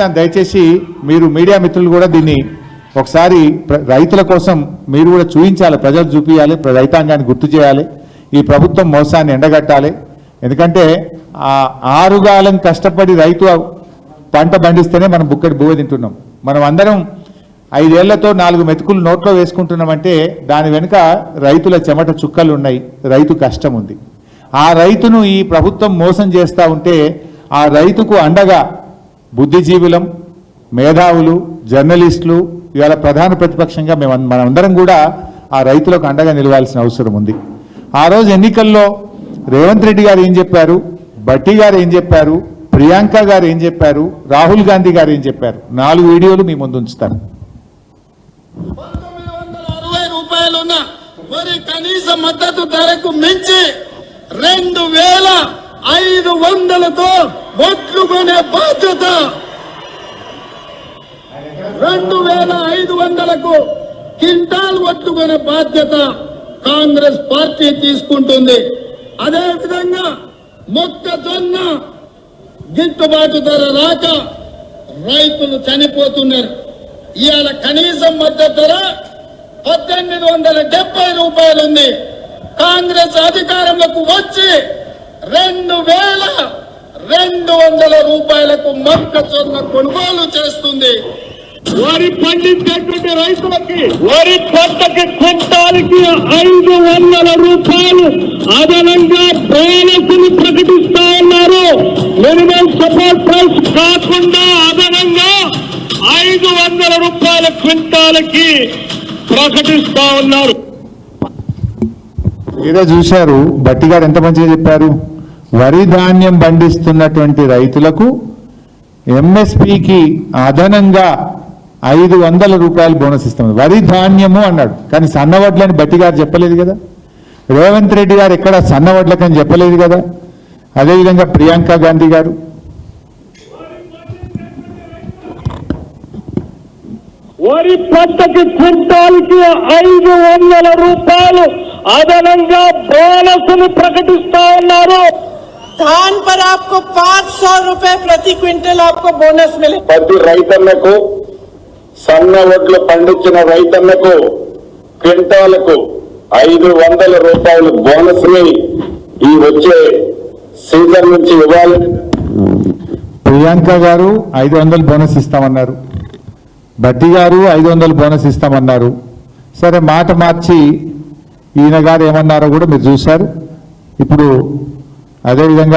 చెప్తాను దయచేసి మీరు మీడియా మిత్రులు కూడా దీన్ని ఒకసారి రైతుల కోసం మీరు కూడా చూపించాలి ప్రజలు చూపించాలి రైతాంగాన్ని గుర్తు చేయాలి ఈ ప్రభుత్వం మోసాన్ని ఎండగట్టాలి. ఎందుకంటే ఆ ఆరుగాలం కష్టపడి రైతు పంట పండిస్తేనే మనం బుక్కడి బువ్వ తింటున్నాం. మనం అందరం ఐదేళ్ళతో నాలుగు మెతుకులు నోట్లో వేసుకుంటున్నామంటే దాని వెనుక రైతుల చెమట చుక్కలు ఉన్నాయి రైతు కష్టం ఉంది. ఆ రైతును ఈ ప్రభుత్వం మోసం చేస్తూ ఉంటే ఆ రైతుకు అండగా బుద్ధిజీవులం మేధావులు జర్నలిస్టులు ఇవాళ ప్రధాన ప్రతిపక్షంగా మేము మనందరం కూడా ఆ రైతులకు అండగా నిలవాల్సిన అవసరం ఉంది. ఆ రోజు ఎన్నికల్లో రేవంత్ రెడ్డి గారు ఏం చెప్పారు? బట్టి గారు ఏం చెప్పారు? ప్రియాంక గారు ఏం చెప్పారు? రాహుల్ గాంధీ గారు ఏం చెప్పారు? నాలుగు వీడియోలు మీ ముందు ఉంచుతాను. రూపాయలున్న కనీస మద్దతు ధరకు మించి రెండు ఐదు వందలతో ఓట్లు కొనే బాధ్యత. రెండు వేల ఐదు వందలకు కింటాల్ ఒట్లు కొనే బాధ్యత కాంగ్రెస్ పార్టీ తీసుకుంటుంది. అదే విధంగా మొక్కజొన్న గిట్టుబాటు ధర రాక రైతులు చనిపోతున్నారు. ఇవాళ కనీసం మద్దతు ధర పద్దెనిమిది వందల డెబ్బై రూపాయలు ఉంది కాంగ్రెస్ అధికారంలోకి వచ్చి రెండు వేల రెండు వందల రూపాయలకు మొక్కజొన్న కొనుగోలు చేస్తుంది. వరి పండించేటువంటి రైతులకి వరి పంటకి క్వింటాల్కి ఐదు వందల రూపాయలు అదనంగా బోనస్ని ప్రకటిస్తా ఉన్నారు. మినిమం సపోర్ట్ ప్రైస్ కాకుండా అదనంగా ఐదు వందల రూపాయల క్వింటాల్కి ప్రకటిస్తా ఉన్నారు. మీరే చూశారు బట్టి గారు ఎంత మంచిగా చెప్పారు? వరి ధాన్యం పండిస్తున్నటువంటి రైతులకు ఎంఎస్పికి అదనంగా ఐదు వందల రూపాయలు బోనస్ ఇస్తాం. వరి ధాన్యము అన్నాడు. కానీ సన్నవడ్లని బట్టి గారు చెప్పలేదు కదా. రేవంత్ రెడ్డి గారు ఎక్కడ సన్నవడ్లకని చెప్పలేదు కదా. అదేవిధంగా ప్రియాంక గాంధీ గారు. వరి పంటకి క్వింటాల్కి ఐదు వందల రూపాయలు అదనంగా బోనస్ ప్రకటిస్తా ఉన్నారు. धान पर आपको पाँच सौ रूपए प्रति क्विंटल आपको बोनस मिले ప్రతి రైతన్నకు సన్న వడ్లు పండించిన రైతన్నకు క్వింటాలకు ఐదు వందల రూపాయలు బోనస్ ని ఈ వచ్చే సీజన్ నుంచి ఇవ్వాలి ప్రియాంక గారు ఐదు వందలు బోనస్ ఇస్తామన్నారు బట్టి గారు ఐదు వందలు బోనస్ ఇస్తామన్నారు సరే మాట మార్చి ఈయన గారు ఏమన్నారో కూడా మీరు చూశారు ఇప్పుడు అదేవిధంగా